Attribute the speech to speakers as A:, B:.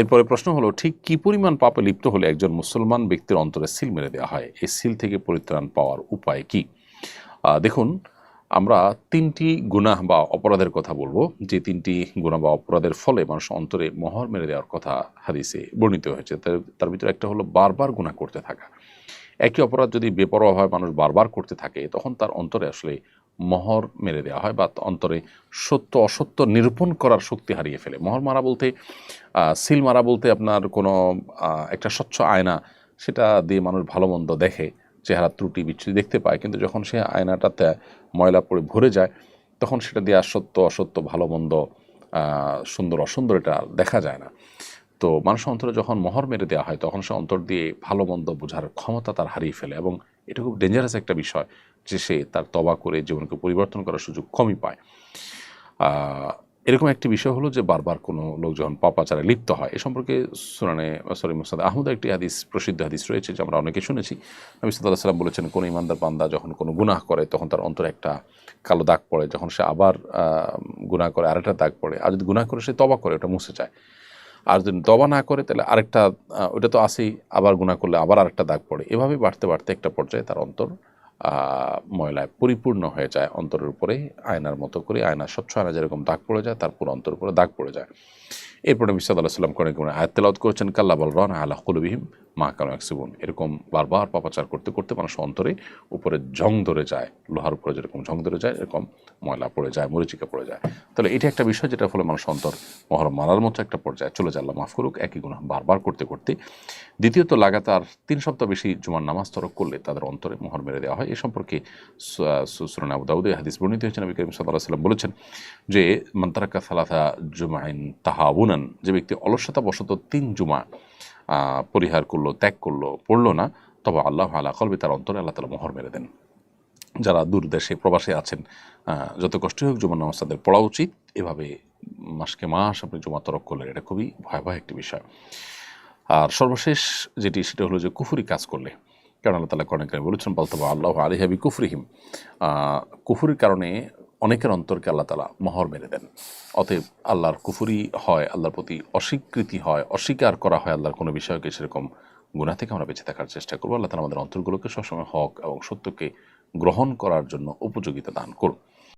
A: এরপরে প্রশ্ন হলো, ঠিক কি পরিমাণ পাপে লিপ্ত হলে একজন মুসলমান ব্যক্তির অন্তরে সিল মেরে দেওয়া হয়? এই সিল থেকে পরিত্রাণ পাওয়ার উপায় কি? দেখুন, আমরা তিনটি গুনাহ বা অপরাধের কথা বলব, যে তিনটি গুনাহ বা অপরাধের ফলে মানুষ অন্তরে মহর মেরে দেওয়ার কথা হাদিসে বর্ণিত হয়েছে। তার- তার ভিতরে একটা হলো বারবার গুনাহ করতে থাকা। একই অপরাধ যদি বেপরোয়াভাবে মানুষ বারবার করতে থাকে, তখন তার অন্তরে আসলে মহর মেরে দেওয়া হয় বা অন্তরে সত্য, অসত্য নিরূপণ করার শক্তি হারিয়ে ফেলে। মহর মারা বলতে সিল মারা বলতে আপনার কোনো একটা স্বচ্ছ আয়না, সেটা দিয়ে মানুষ ভালো মন্দ দেখে, চেহারা ত্রুটি বিচ্ছুতি দেখতে পায়। কিন্তু যখন সে আয়নাটাতে ময়লা পড়ে, ভরে যায়, তখন সেটা দিয়ে সত্য, অসত্য, ভালো মন্দ সুন্দর, অসুন্দর এটা দেখা যায় না। তো মানুষ অন্তরে যখন মহর মেরে দেওয়া হয়, তখন সে অন্তর দিয়ে ভালো মন্দ বোঝার ক্ষমতা তার হারিয়ে ফেলে এবং এটা খুব ডেঞ্জারাস একটা বিষয় যে সে তার তবা করে জীবনকে পরিবর্তন করার সুযোগ কমই পায়। এরকম একটি বিষয় হলো যে বারবার কোনো লোক যখন পাপাচারে লিপ্ত হয়, এ সম্পর্কে সুনানে, সরি মুসাদ আহমদ একটি হাদিস, প্রসিদ্ধ হাদিস রয়েছে যে আমরা অনেকে শুনেছি। নবী সাল্লাহ সাল্লাম বলেছেন, কোনো ইমানদার বান্দা যখন কোনো গুনাহ করে, তখন তার অন্তরে একটা কালো দাগ পড়ে। যখন সে আবার গুনাহ করে, আরেকটা দাগ পড়ে। আর যদি গুনাহ করে, সে তবা করে, ওটা মুছে যায়। আর যদি দবা না করে, তাহলে আরেকটা ওটা তো আসেই আবার গুণা করলে আবার আরেকটা দাগ পড়ে। এভাবে বাড়তে বাড়তে একটা পর্যায়ে তার অন্তর ময়লায় পরিপূর্ণ হয়ে যায় অন্তরের উপরে, আয়নার মতো করে আয়না স্বচ্ছ আয়না যেরকম দাগ পড়ে যায়, তার পুরো অন্তর উপরে দাগ পড়ে যায়। এরপরে বিসাদ আল্লাহ সাল্লাম করে কোনো আয়াত করেছেন, কাল্লা বল রন আল্লাহ কুলবিহিম মা কালো একসিবন এরকম বারবার পাপাচার করতে করতে মানুষ অন্তরে উপরে জং ধরে যায়, লোহার উপরে যেরকম জং ধরে যায়, এরকম ময়লা পড়ে যায়, মরিচিকা পড়ে যায়। তাহলে এটা একটা বিষয় যেটা ফলে মানুষ অন্তর মহরম মারার মতো একটা পর্যায়ে চলে যায়, আল্লাহ মাফ করুক, একই গুণা বারবার করতে করতে। দ্বিতীয়ত, লাগাতার তিন সপ্তাহ বেশি জুমার নামাজ তরক করলে তাদের অন্তরে মোহর মেরে দেওয়া হয়। এ সম্পর্কে সুসরন আবু হাদিস বর্ণিত হয়েছেন নবী করিম সাল্লাহ সাল্লাম বলেছেন যে মন্তারাকা সালাথা জুমাইন তাহাউনান যে ব্যক্তি অলসতা বশত তিন জুমা পরিহার করল, ত্যাগ করল, পড়ল না, তবে আল্লাহ আলা কলবে তার অন্তরে আল্লাহ তালা মোহর মেরে দেন। যারা দূর দেশে, প্রবাসে আছেন যত কষ্টই হোক জুমার নামাজ তাদের পড়া উচিত। এভাবে মাসকে মাস আপনি জমা তরক করলেন, এটা খুবই ভয়াবহ একটি বিষয়। আর সর্বশেষ যেটি, সেটা হলো যে কুফুরি কাজ করলে। কারণ আল্লাহ তালা করেন বলেছেন বলতে আল্লাহ আলিহাবি কুফরিহিম কুফুরির কারণে অনেকের অন্তরকে আল্লাহ তালা মহর মেরে দেন। অতএব আল্লাহর কুফুরি হয়, আল্লাহর প্রতি অস্বীকৃতি হয়, অস্বীকার করা হয় আল্লাহর কোনো বিষয়কে সেরকম গুণা থেকে আমরা বেঁচে থাকার চেষ্টা করব। আল্লাহ তালা আমাদের অন্তরগুলোকে সবসময় হক এবং সত্যকে গ্রহণ করার জন্য উপযোগিতা দান করুন।